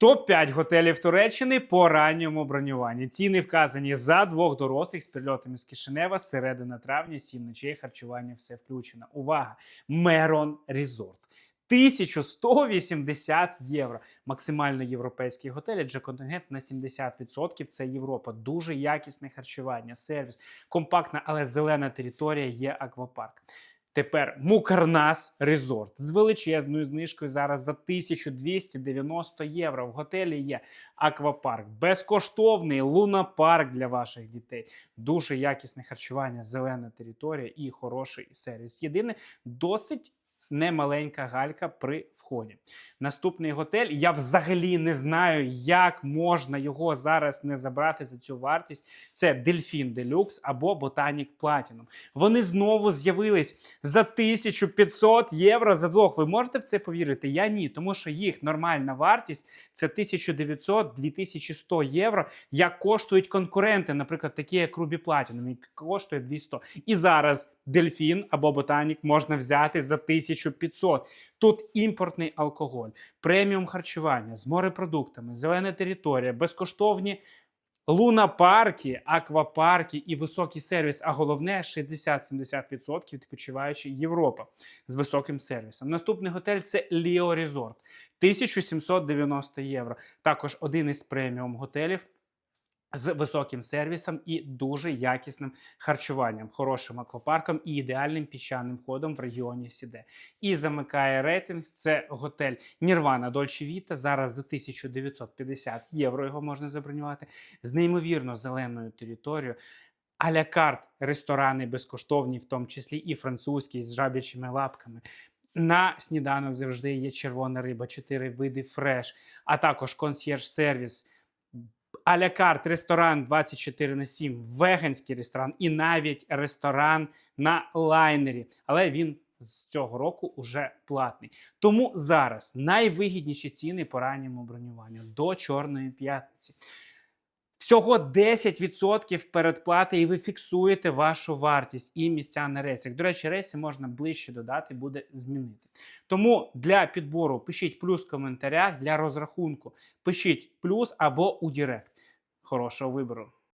Топ-5 готелів Туреччини по ранньому бронюванні. Ціни вказані за двох дорослих з прильотами з Кишинева, середина травня, сім ночей, харчування все включено. Увага! Мерон Різорт. 1180 євро. Максимально європейський готель, адже контингент на 70% це Європа. Дуже якісне харчування, сервіс, компактна, але зелена територія є аквапарк. Тепер Мукарнас Резорт з величезною знижкою зараз за 1290 євро. В готелі є аквапарк, безкоштовний лунапарк для ваших дітей. Дуже якісне харчування, зелена територія і хороший сервіс. Єдине, досить немаленька галька при вході. Наступний готель. Я взагалі не знаю, як можна його зараз не забрати за цю вартість. Це Дельфін Делюкс або Ботанік Платінум. Вони знову з'явились за 1500 євро за двох. Ви можете в це повірити? Я ні, тому що їх нормальна вартість це 1900-2100 євро. Як коштують конкуренти, наприклад, такі як Рубі Платінум, які коштує 200. І зараз Дельфін або Ботанік можна взяти за 1500. Тут імпортний алкоголь, преміум харчування з морепродуктами, зелена територія, безкоштовні лунапарки, аквапарки і високий сервіс. А головне 60-70% відпочиваючи Європа з високим сервісом. Наступний готель це Ліо Резорт 1790 євро. Також один із преміум готелів. З високим сервісом і дуже якісним харчуванням, хорошим аквапарком і ідеальним піщаним ходом в регіоні Сіде. І замикає рейтинг. Це готель Нірвана Дольче Віта. Зараз за 1950 євро його можна забронювати з неймовірно зеленою територією. Аля карт ресторани безкоштовні, в тому числі і французькі з жабячими лапками. На сніданок завжди є червона риба, чотири види фреш, а також консьєрж-сервіс. Аля карт, ресторан 24 на 7, веганський ресторан і навіть ресторан на лайнері. Але він з цього року уже платний. Тому зараз найвигідніші ціни по ранньому бронюванню до Чорної п'ятниці. Всього 10% передплати, і ви фіксуєте вашу вартість і місця на рейсах. До речі, рейси можна ближче додати, буде змінити. Тому для підбору пишіть плюс в коментарях, для розрахунку пишіть плюс або у Директ. Хорошого вибору!